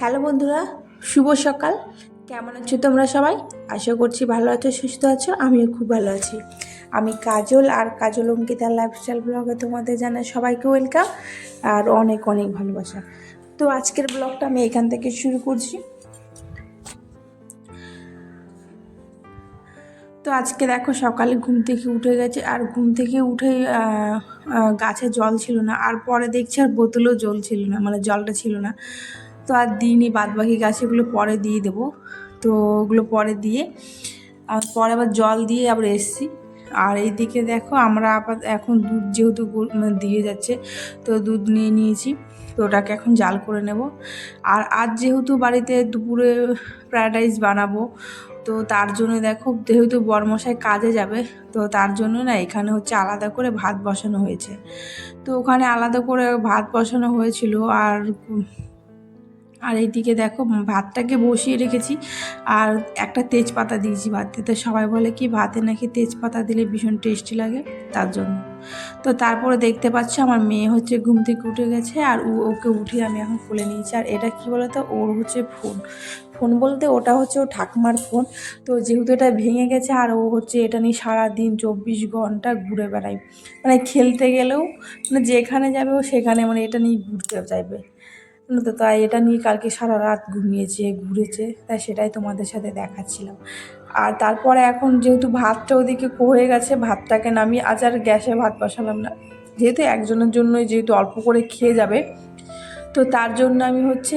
Hello বন্ধুরা, শুভ সকাল। কেমন আছো তোমরা সবাই? আশা করছি ভালো আছো, সুস্থ আছো, আমিও খুব ভালো আছি। আমি কাজল আর কাজল অঙ্কিতার লাইফস্টাইল ব্লগে তোমাদের জানাই সবাইকে ওয়েলকাম আর অনেক অনেক ভালোবাসা। তো আজকের ব্লগটা আমি এখান থেকে শুরু করছি। তো আজকে দেখো সকালে ঘুম থেকে উঠে গেছে, আর ঘুম থেকে উঠে গাছে জল ছিল না, আর পরে দেখছি আর বোতলেও জল ছিল না মানে জলটা ছিল না। তো আর দিইনি বাদ বাকি গাছগুলো পরে দিয়ে দেবো। তো ওগুলো পরে দিয়ে, আর পরে আবার জল দিয়ে আবার এসছি। আর এইদিকে দেখো আমরা আপাত, এখন দুধ যেহেতু মানে দিয়ে যাচ্ছে, তো দুধ নিয়ে নিয়েছি, তো ওটাকে এখন জাল করে নেব। আর আজ যেহেতু বাড়িতে দুপুরে ফ্রায়েড রাইস বানাবো, তো তার জন্য দেখো যেহেতু বরমশাই কাজে যাবে, তো তার জন্য না এখানে হচ্ছে আলাদা করে ভাত বসানো হয়েছে। তো ওখানে আলাদা করে ভাত বসানো হয়েছিল, আর আর এইদিকে দেখো ভাতটাকে বসিয়ে রেখেছি আর একটা তেজপাতা দিয়েছি ভাতে। তো সবাই বলে কি ভাতে নাকি তেজপাতা দিলে ভীষণ টেস্টি লাগে? তার জন্য। তো তারপরে দেখতে পাচ্ছ আমার মেয়ে হচ্ছে ঘুম থেকে উঠে গেছে আর ওকে উঠিয়ে আমি এখন খুলে নিয়েছি। আর এটা কি বলতো? ওর হচ্ছে ফোন। ফোন বলতে ওটা হচ্ছে ও ঠাকুমার ফোন। তো যেহেতু এটা ভেঙে গেছে আর ও হচ্ছে এটা নিয়ে সারাদিন চব্বিশ ঘণ্টা ঘুরে বেড়ায়। মানে খেলতে গেলেও মানে যেখানে যাবে ও সেখানে মানে এটা নিয়ে ঘুরতে চাইবে। তো, তাই এটা নিয়ে কালকে সারা রাত ঘুমিয়েছে, ঘুরেছে, তাই সেটাই তোমাদের সাথে দেখাচ্ছিলাম। আর তারপরে এখন যেহেতু ভাতটা ওদিকে হয়ে গেছে, ভাতটাকে নামিয়ে আজ আর গ্যাসে ভাত বসালাম না। যেহেতু একজনের জন্যই যেহেতু অল্প করে খেয়ে যাবে, তো তার জন্য আমি হচ্ছে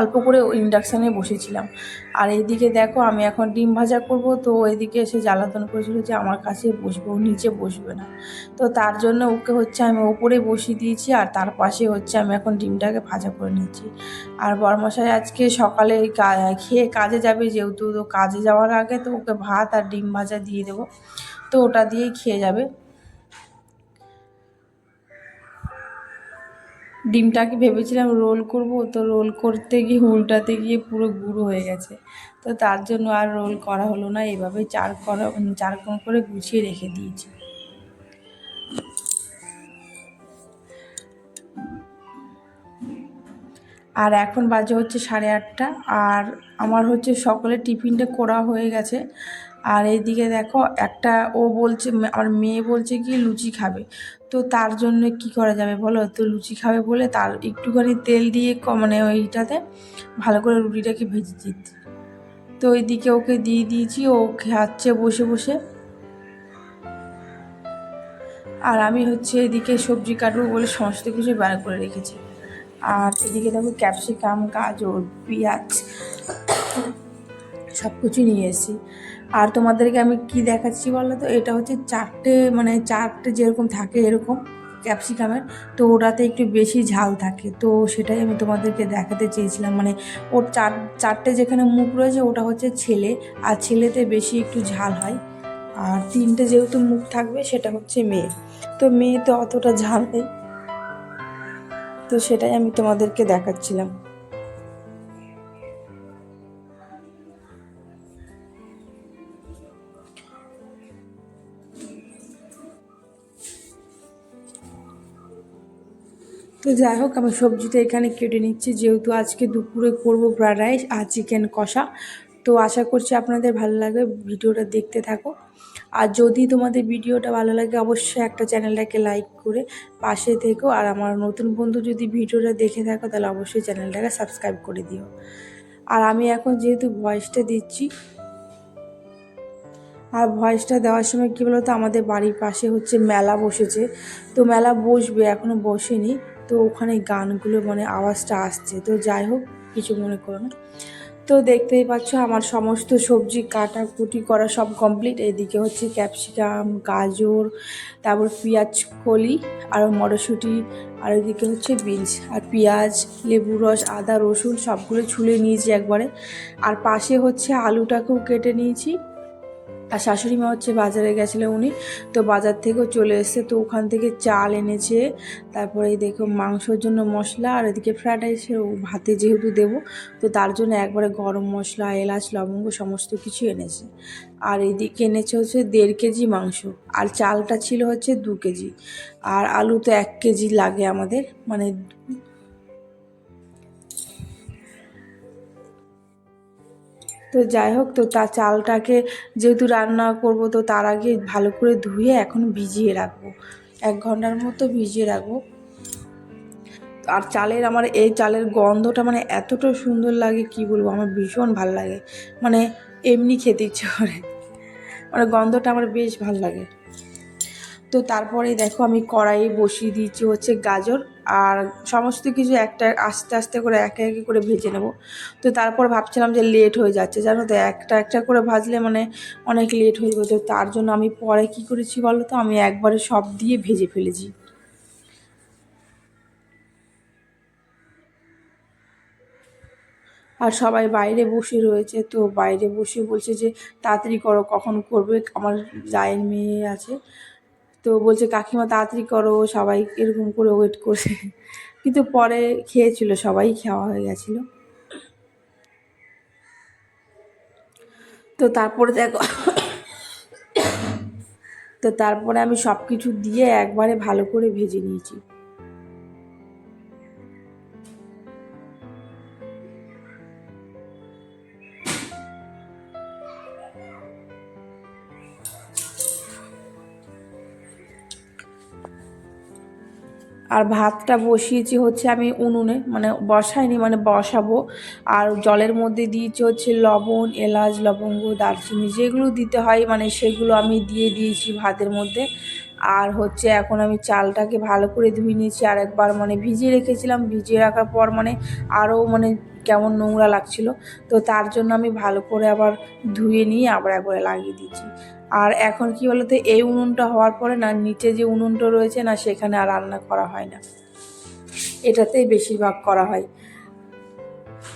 অল্প করে ইন্ডাকশানে বসেছিলাম। আর এইদিকে দেখো আমি এখন ডিম ভাজা করব, তো এদিকে এসে জ্বালাতন করেছিল যে আমার কাছে বসবো নিচে বসবে না। তো তার জন্য ওকে হচ্ছে আমি ওপরে বসিয়ে দিয়েছি, আর তার পাশে হচ্ছে আমি এখন ডিমটাকে ভাজা করে নিচ্ছি আর বরমশাই আজকে সকালে খেয়ে কাজে যাবে, যেহেতু তো কাজে যাওয়ার আগে তো ওকে ভাত আর ডিম ভাজা দিয়ে দেবো। তো ওটা দিয়েই খেয়ে যাবে। ডিমটাকে ভেবেছিলাম রোল করব, তো রোল করতে গিয়ে, উল্টাতে গিয়ে পুরো গুঁড়ো হয়ে গেছে। তো তার জন্য আর রোল করা হলো না এভাবে চার করা, চার কোণ করে গুছিয়ে রেখে দিয়েছি। আর এখন বাজে হচ্ছে সাড়ে আটটা, আর আমার হচ্ছে সকলে টিফিনটা করা হয়ে গেছে। আর এইদিকে দেখো একটা ও বলছে আমার মেয়ে বলছে কি লুচি খাবে। তো তার জন্য কি করা যাবে বলো? তো লুচি খাবে বলে তার একটুখানি তেল দিয়ে ক- মানে ওইটাতে ভালো করে রুটিটাকে ভেজে দিচ্ছি। তো ওইদিকে ওকে দিয়ে দিয়েছি, ও খাচ্ছে বসে বসে। আর আমি হচ্ছে এদিকে সবজি কাটবো বলে সমস্ত কিছু বার করে রেখেছি। আর এদিকে দেখো ক্যাপসিকাম, গাজর, পেঁয়াজ সব কিছু নিয়ে এসেছি। আর তোমাদেরকে আমি কি দেখাচ্ছি বলো তো এটা হচ্ছে চারটে মানে চারটে যেরকম থাকে এরকম ক্যাপসিকামের, তো ওটাতে একটু বেশি ঝাল থাকে। তো সেটাই আমি তোমাদেরকে দেখাতে চেয়েছিলাম। মানে ওর চার, চারটে যেখানে মুখ রয়েছে ওটা হচ্ছে ছেলে, আর ছেলেতে বেশি একটু ঝাল হয়। আর তিনটে যেহেতু মুখ থাকবে সেটা হচ্ছে মেয়ে। তো মেয়ে তো অতটা ঝাল নেই। তো সেটাই আমি তোমাদেরকে দেখাচ্ছিলাম। তো যাই হোক আমি সবজিটা এখানে কেটে নিচ্ছি। যেহেতু আজকে দুপুরে করব ফ্রায়েড রাইস আর চিকেন কষা, তো আশা করছি আপনাদের ভালো লাগবে। ভিডিওটা দেখতে থাকো। আর যদি তোমাদের ভিডিওটা ভালো লাগে, অবশ্যই একটা চ্যানেলটাকে লাইক করে পাশে থেকো। আর আমার নতুন বন্ধু যদি ভিডিওটা দেখে থাকো, তাহলে অবশ্যই চ্যানেলটাকে সাবস্ক্রাইব করে দিও। আর আমি এখন যেহেতু ভয়েসটা দিচ্ছি, আর ভয়েসটা দেওয়ার সময় কী বলতো, আমাদের বাড়ির পাশে হচ্ছে মেলা বসেছে। তো মেলা বসবে এখনও বসেনি। তো ওখানে গানগুলো মানে আওয়াজটা আসছে। তো যাই হোক, কিছু মনে করো না। তো দেখতেই পাচ্ছ আমার সমস্ত সবজি কাটা কুটি করা সব কমপ্লিট এদিকে হচ্ছে ক্যাপসিকাম গাজর, তারপর পেঁয়াজ, কলি, আর মটরশুঁটি, আর এদিকে হচ্ছে বিনস আর পেঁয়াজ, লেবু রস, আদা, রসুন সবগুলো ছুলে নিয়েছি একবারে। আর পাশে হচ্ছে আলুটাকেও কেটে নিয়েছি। আর শাশুড়ি মা হচ্ছে বাজারে গেছিল উনি, তো বাজার থেকেও চলে এসেছে, তো ওখান থেকে চাল এনেছে, তারপরে দেখো মাংসর জন্য মশলা, আর এদিকে ফ্রায়েড রাইসে ভাতে যেহেতু দেবো, তো তার জন্য একবারে গরম মশলা, এলাচ, লবঙ্গ সমস্ত কিছু এনেছে। আর এদিকে এনেছে হচ্ছে দেড় কেজি মাংস, আর চালটা ছিল হচ্ছে দু কেজি, আর আলু তো এক কেজি লাগে আমাদের মানে তো যাই হোক, তো তা চালটাকে যেহেতু রান্না করব, তো তার আগে ভালো করে ধুয়ে এখন ভিজিয়ে রাখব। এক ঘণ্টার মতো ভিজিয়ে রাখব। আর চালের আমার এই চালের গন্ধটা মানে এতটা সুন্দর লাগে, কি বলব, আমার ভীষণ ভালো লাগে। মানে এমনি খেতে ইচ্ছে করে। মানে গন্ধটা আমার বেশ ভালো লাগে। তো তারপরে দেখো আমি কড়াইয়ে বসিয়ে দিয়েছি হচ্ছে গাজর আর সমস্ত কিছু একটা আস্তে আস্তে করে একে একে করে ভেজে নেব। তো তারপর ভাবছিলাম যে লেট হয়ে যাচ্ছে, জানো তো, একটা একটা করে ভাজলে মানে অনেক লেট হয়ে যাবে। তো তার জন্য আমি পরে কি করেছি বলো তো? আমি একবারে সব দিয়ে ভেজে ফেলেছি। আর সবাই বাইরে বসে রয়েছে, তো বাইরে বসে বলছে যে, তাড়াতাড়ি করো, কখন করবে? আমার জায়ের মেয়ে আছে। তো বলছে, কাকিমা, তাড়াতাড়ি করো, সবাই এরকম করে ওয়েট করছে কিন্তু পরে খেয়েছিল, সবাই খাওয়া হয়ে গেছিল। তো তারপরে দেখো, তো তারপরে আমি সব কিছু দিয়ে একবারে ভালো করে ভেজে নিয়েছি। আর ভাতটা বসিয়েছি হচ্ছে আমি উনুনে মানে বসাইনি মানে বসাবো। আর জলের মধ্যে দিয়েছি হচ্ছে লবণ, এলাচ, লবঙ্গ, দারচিনি, যেগুলো দিতে হয় মানে সেগুলো আমি দিয়ে দিয়েছি ভাতের মধ্যে। আর হচ্ছে এখন আমি চালটাকে ভালো করে ধুয়ে নিয়েছি আর একবার মানে ভিজিয়ে রেখেছিলাম, ভিজিয়ে রাখার পর মানে আরও মানে কেমন নোংরা লাগছিল। তো তার জন্য আমি ভালো করে আবার ধুয়ে নিয়ে আবার একবারে লাগিয়ে দিয়েছি। আর এখন কি বলতো, এই উনুনটা হওয়ার পরে না, নিচে যে উনুনটা রয়েছে না, সেখানে আর রান্না করা হয় না। এটাতেই বেশিরভাগ করা হয়।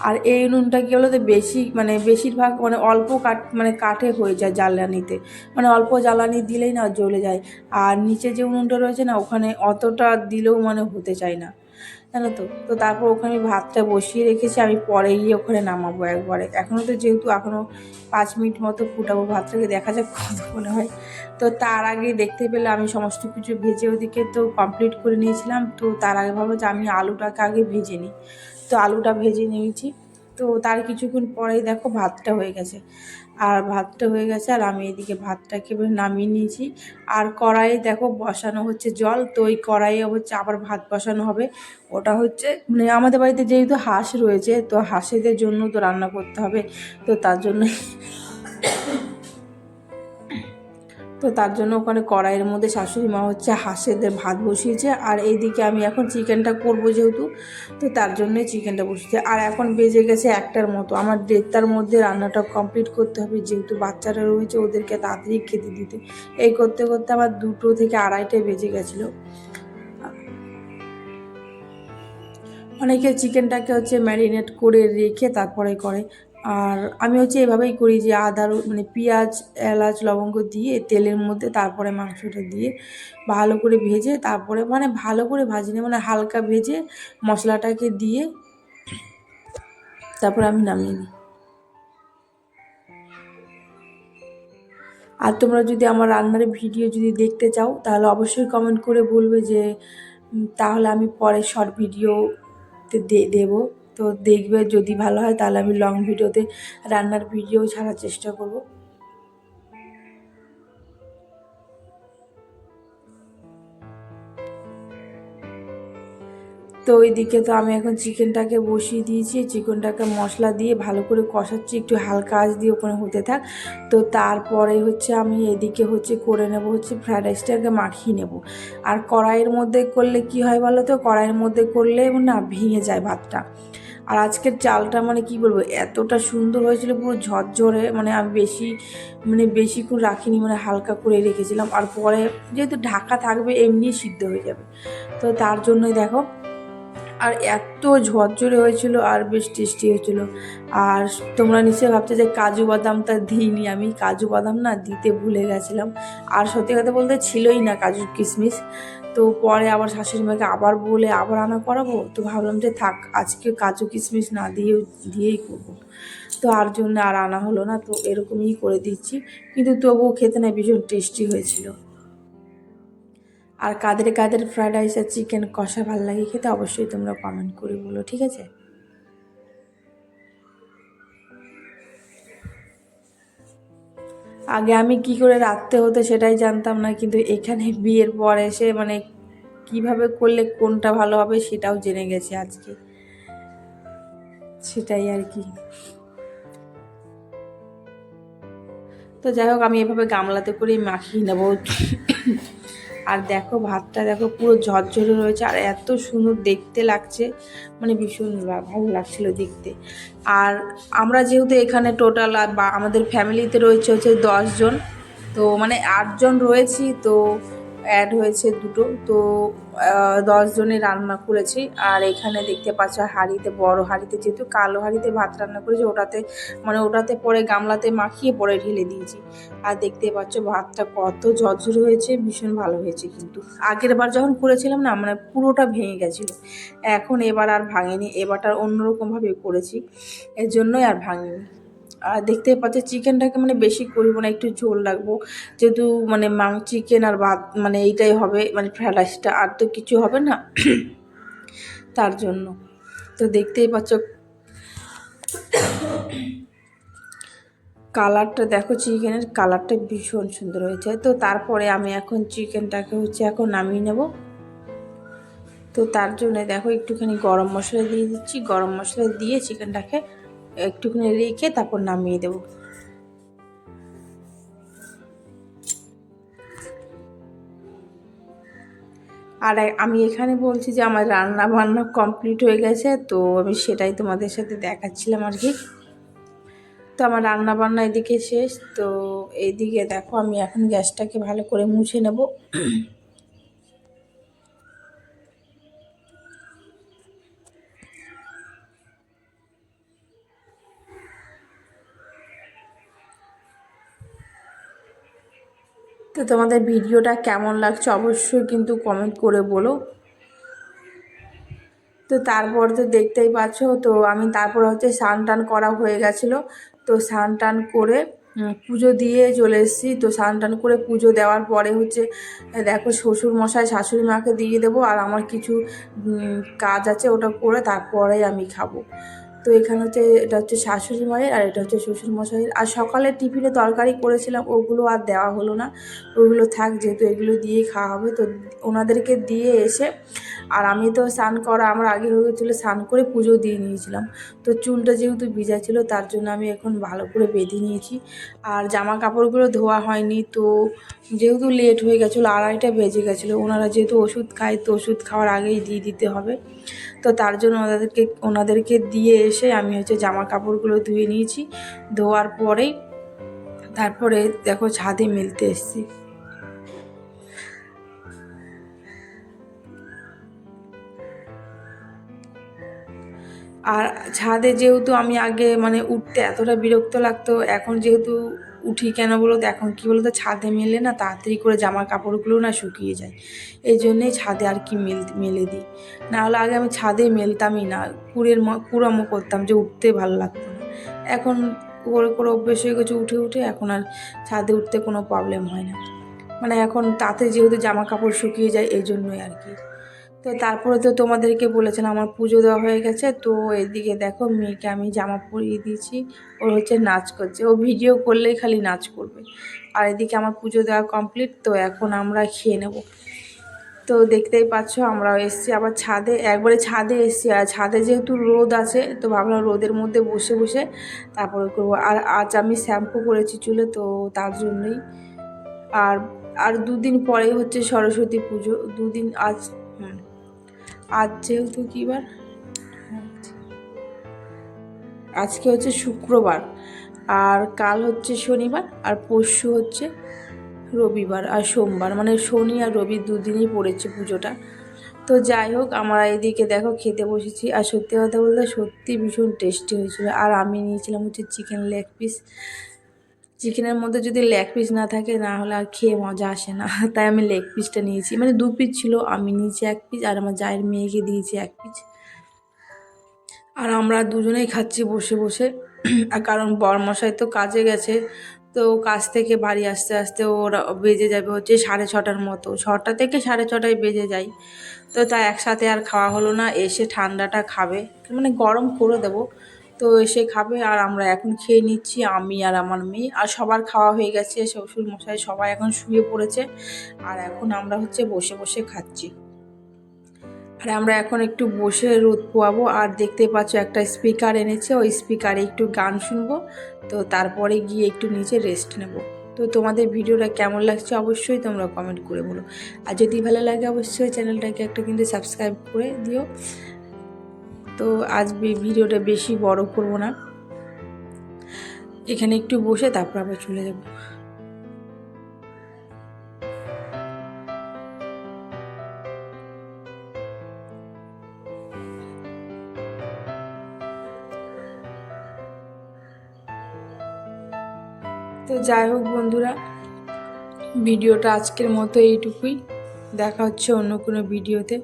আর এই উনুনটা কী বলতো, বেশি মানে বেশিরভাগ মানে অল্প কাঠ মানে কাঠে হয়ে যায় জ্বালানিতে। মানে অল্প জ্বালানি দিলেই না জ্বলে যায়। আর নিচে যে উনুনটা রয়েছে না, ওখানে অতটা দিলেও মানে হতে চায় না। জানো তো? তো তারপর ওখানে ভাতটা বসিয়ে রেখেছি, আমি পরে গিয়ে ওখানে নামাবো একবারে। এখনও তো যেহেতু এখনও পাঁচ মিনিট মতো ফুটাবো ভাতটাকে, দেখা যাক কত মনে হয়। তো তার আগে দেখতে পেলে আমি সমস্ত কিছু ভেজে ওদিকে তো কমপ্লিট করে নিয়েছিলাম। তো তার আগে ভাবলো যে আমি আলুটাকে আগে ভেজে নিই। তো আলুটা ভেজে নিয়েছি। তো তার কিছুক্ষণ পরেই দেখো ভাতটা হয়ে গেছে। আর ভাতটা হয়ে গেছে, আর আমি এদিকে ভাতটা এবার নামিয়ে নিয়েছি। আর কড়াইয়ে দেখো বসানো হচ্ছে জল, তো ওই কড়াইয়ে হচ্ছে আবার ভাত বসানো হবে। ওটা হচ্ছে মানে আমাদের বাড়িতে যেহেতু হাঁস রয়েছে, তো হাঁসেদের জন্য তো রান্না করতে হবে, তো তার জন্য তো তার জন্য ওখানে কড়াইয়ের মধ্যে শাশুড়ি মা হচ্ছে হাঁসেদের ভাত বসিয়েছে। আর এইদিকে আমি এখন চিকেনটা করব যেহেতু, তো তার জন্যই চিকেনটা বসিয়েছে। আর এখন বেজে গেছে একটার মতো। আমার দেড়টার মধ্যে রান্নাটা কমপ্লিট করতে হবে, যেহেতু বাচ্চারা রয়েছে ওদেরকে তাড়াতাড়ি খেতে দিতে। এই করতে করতে আমার দুটো থেকে আড়াইটায় বেজে গেছিল। অনেকে চিকেনটাকে হচ্ছে ম্যারিনেট করে রেখে তারপরে করে। আর আমি হচ্ছে এভাবেই করি যে আদা মানে পেঁয়াজ, এলাচ, লবঙ্গ দিয়ে তেলের মধ্যে তারপরে মাংসটা দিয়ে ভালো করে ভেজে তারপরে মানে ভালো করে ভাজি না মানে হালকা ভেজে মশলাটাকে দিয়ে তারপরে আমি নামিয়ে নিই। আর তোমরা যদি আমার রান্নার ভিডিও যদি দেখতে চাও, তাহলে অবশ্যই কমেন্ট করে বলবে যে তাহলে আমি পরে শর্ট ভিডিওতে দেবো। তো দেখবে যদি ভালো হয় তাহলে আমি লং ভিডিওতে রান্নার ভিডিও ছাড়ার চেষ্টা করব। তো ওইদিকে তো আমি এখন চিকেনটাকে বসিয়ে দিয়েছি। চিকেনটাকে মশলা দিয়ে ভালো করে কষাচ্ছি, একটু হালকা আঁচ দিয়ে ওখানে হতে থাক। তো তারপরে হচ্ছে আমি এদিকে হচ্ছে করে নেব, হচ্ছে ফ্রায়েড রাইসটাকে মাখিয়ে নেব। আর কড়াইয়ের মধ্যে করলে কি হয় বলো তো? কড়াইয়ের মধ্যে করলে না ভেঙে যায় ভাতটা। আর আজকের চালটা মানে কি বলব, এতটা সুন্দর হয়েছিল, পুরো ঝরঝরে মানে আমি বেশি মানে বেশিক্ষণ রাখিনি মানে হালকা করে রেখেছিলাম। আর পরে যেহেতু ঢাকা থাকবে, এমনি সিদ্ধ হয়ে যাবে। তো তার জন্যই দেখো, আর এত ঝরঝরে হয়েছিল আর বেশ টেস্টি হয়েছিল। আর তোমরা নিশ্চয়ই ভাবছ যে কাজু বাদামটা দিইনি আমি, কাজু বাদাম না দিতে ভুলে গেছিলাম। আর সত্যি কথা বলতে ছিলই না কাজু কিশমিশ। তো পরে আবার শাশুড়ি মাকে আবার বলে আবার আনা করাবো? তো ভাবলাম যে থাক, আজকে কাজু কিশমিশ না দিয়ে দিয়েই করব। তো আর জন্য আর আনা হলো না, তো এরকমই করে দিচ্ছি। কিন্তু তবুও খেতে না ভীষণ টেস্টি হয়েছিল। আর কাদের কাদের ফ্রায়েড রাইস আর চিকেন কষা ভালো লাগে খেতে অবশ্যই তোমরা কমেন্ট করে বলো, ঠিক আছে? আগে আমি কি করে রাখতে হতো সেটাই জানতাম না, কিন্তু এখানে বিয়ের পর এসে মানে কীভাবে করলে কোনটা ভালো হবে সেটাও জেনে গেছে আজকে। সেটাই আর কি। তো যাই হোক, আমি এভাবে গামলাতে করেই মাখিয়ে নেব। আর দেখো, ভাতটা দেখো পুরো ঝরঝরে রয়েছে আর এত সুন্দর দেখতে লাগছে। মানে ভীষণ ভালো লাগছিল দেখতে। আর আমরা যেহেতু এখানে টোটাল বা আমাদের ফ্যামিলিতে রয়েছে হচ্ছে দশজন তো মানে আটজন রয়েছি, তো অ্যাড হয়েছে দুটো। তো দশজনে রান্না করেছি। আর এখানে দেখতে পাচ্ছ হাঁড়িতে, বড় হাঁড়িতে, যেহেতু কালো হাঁড়িতে ভাত রান্না করেছি, ওটাতে মানে ওটাতে পরে গামলাতে মাখিয়ে পরে ঢেলে দিয়েছি। আর দেখতে পাচ্ছ ভাতটা কত ঝরঝরে হয়েছে, ভীষণ ভালো হয়েছে কিন্তু। আগের বার যখন করেছিলাম না মানে পুরোটা ভেঙে গেছিল। এখন এবার আর ভাঙেনি, এবারটা অন্যরকমভাবে করেছি। এর জন্যই আর ভাঙেনি। আর দেখতে পাচ্ছ চিকেনটাকে মানে বেশি করব না, একটু ঝোল রাখব। যেহেতু মানে মাং চিকেন আর ভাত মানে এইটাই হবে মানে ফ্রাইড রাইসটা আর তো কিছু হবে না, তার জন্য। তো দেখতেই পাচ্ছ কালারটা দেখো চিকেনের কালারটা ভীষণ সুন্দর হয়েছে। তো তারপরে আমি এখন চিকেনটাকে হচ্ছে এখন নামিয়ে নেব। তো তার জন্য দেখো একটুখানি গরম মশলা দিয়ে দিচ্ছি। গরম মশলা দিয়ে চিকেনটাকে একটুখানি রেখে তারপর নামিয়ে দেবো। আর আমি এখানে বলছি যে আমার রান্না বান্না কমপ্লিট হয়ে গেছে, তো আমি সেটাই তোমাদের সাথে দেখাচ্ছিলাম আর কি। তো আমার রান্না বান্না এদিকে শেষ, তো এইদিকে দেখো আমি এখন গ্যাসটাকে ভালো করে মুছে নেব। তো তোমাদের ভিডিওটা কেমন লাগছে অবশ্যই কিন্তু কমেন্ট করে বলো। তো তারপর তো দেখতেই পাচ্ছ, তো আমি তারপর হচ্ছে স্নান টান করা হয়ে গেছিল। তো স্নান টান করে পুজো দিয়ে চলে এসেছি। তো স্নান টান করে পুজো দেওয়ার পরে হচ্ছে, দেখো শ্বশুর মশাই শাশুড়ি মাকে দিয়ে দেবো আর আমার কিছু কাজ আছে ওটা করে তারপরে আমি খাব। তো এখানে হচ্ছে, এটা হচ্ছে শাশুড়ি মায়ের আর এটা হচ্ছে শ্বশুর মশাইয়ের আর সকালে টিফিনে তরকারি করেছিলাম, ওগুলো আর দেওয়া হলো না। ওগুলো থাক, যেহেতু এগুলো দিয়ে খাওয়া হবে, তো ওনাদেরকে দিয়ে এসে, আর আমি তো স্নান করা আমার আগে হয়ে গেছিল, স্নান করে পুজো দিয়ে নিয়েছিলাম। তো চুলটা যেহেতু ভিজা ছিল, তার জন্য আমি এখন ভালো করে বেঁধে নিয়েছি। আর জামা কাপড়গুলো ধোয়া হয়নি, তো যেহেতু লেট হয়ে গেছিল, আড়াইটা বেজে গেছিল, ওনারা যেহেতু ওষুধ খায়, তো ওষুধ খাওয়ার আগেই দিয়ে দিতে হবে। তো তার জন্য ওনাদেরকে ওনাদেরকে দিয়ে এসে আমি হচ্ছে জামা কাপড়গুলো ধুয়ে নিয়েছি। ধোয়ার পরেই তারপরে দেখো ছাদে মিলতে এসেছি। আর ছাদে যেহেতু আমি আগে মানে উঠতে এতটা বিরক্ত লাগতো, এখন যেহেতু উঠি কেন বলো? তো এখন কী বলো তো ছাদে মেলে না, তাড়াতাড়ি করে জামা কাপড়গুলো না শুকিয়ে যায়। এই জন্যেই ছাদে আর কি মেল, মেলে দিই। না হলে আগে আমি ছাদে মেলতামই না, কুড়ের কুড়ামো করতাম যে উঠতে ভালো লাগতো না। এখন করে করে অভ্যেস হয়ে গেছে উঠে উঠে, এখন আর ছাদে উঠতে কোনো প্রবলেম হয় না। মানে এখন তাতে যেহেতু জামা কাপড় শুকিয়ে যায়, এই জন্যই আর কি। তো তারপরে তো তোমাদেরকে বলেছিলাম, আমার পুজো দেওয়া হয়ে গেছে। তো এদিকে দেখো, মেয়েকে আমি জামা পরিয়ে দিয়েছি। ওর হচ্ছে নাচ করছে। ও ভিডিও করলেই খালি নাচ করবে। আর এদিকে আমার পুজো দেওয়া কমপ্লিট, তো এখন আমরা খেয়ে নেব। তো দেখতেই পাচ্ছ আমরা এসছি। আবার ছাদে, একবারে ছাদে এসছি। আর ছাদে যেহেতু রোদ আছে, তো ভাবলাম রোদের মধ্যে বসে বসে তারপরে করব। আর আজ আমি শ্যাম্পু করেছি চুলে, তো তার জন্যই। আর আর দুদিন পরেই হচ্ছে সরস্বতী পুজো। দুদিন আজ, হুম। আজ যেহেতু কী বার? আজকে হচ্ছে শুক্রবার, আর কাল হচ্ছে শনিবার, আর পরশু হচ্ছে রবিবার আর সোমবার। মানে শনি আর রবি দুদিনই পড়েছে পুজোটা। তো যাই হোক, আমরা এদিকে দেখো খেতে বসেছি। আর সত্যি কথা বলতে সত্যি ভীষণ টেস্টি হয়েছিল। আর আমি নিয়েছিলাম হচ্ছে চিকেন লেগ পিস চিকেনের মধ্যে যদি লেগ পিস না থাকে না হলে আর খেয়ে মজা আসে না। তাই আমি লেগ পিসটা নিয়েছি। মানে দু পিস ছিল, আমি নিয়েছি এক পিস আর আমার জায়ের মেয়েকে দিয়েছি এক পিস আর আমরা দুজনেই খাচ্ছি বসে বসে। আর কারণ বরমশাই তো কাজে গেছে, তো কাজ থেকে বাড়ি আসতে আসতে ওরা বেজে যাবে হচ্ছে সাড়ে ছটার মতো। ছটা থেকে সাড়ে ছটায় বেজে যায়। তো তাই একসাথে আর খাওয়া হলো না, এসে ঠান্ডাটা খাবে। মানে গরম করে দেবো। তো এসে খাবে আর আমরা এখন খেয়ে নিচ্ছি, আমি আর আমার মেয়ে। আর সবার খাওয়া হয়ে গেছে শ্বশুর মশাই সবাই এখন শুয়ে পড়েছে। আর এখন আমরা হচ্ছে বসে বসে খাচ্ছি। আর আমরা এখন একটু বসে রোদ পোয়াবো। আর দেখতে পাচ্ছ একটা স্পিকার এনেছে, ওই স্পিকারে একটু গান শুনব। তো তারপরে গিয়ে একটু নিচে রেস্ট নেব। তো তোমাদের ভিডিওটা কেমন লাগছে অবশ্যই তোমরা কমেন্ট করে বলো। আর যদি ভালো লাগে অবশ্যই চ্যানেলটাকে একটা কিন্তু সাবস্ক্রাইব করে দিও। তো আজ ভিডিওটা বেশি বড় করব না। এখানে একটু বসে তারপর আবার চলে যাব। তো যাই হোক বন্ধুরা, ভিডিওটা আজকের মতো এইটুকুই। দেখা হচ্ছে অন্য কোনো ভিডিওতে।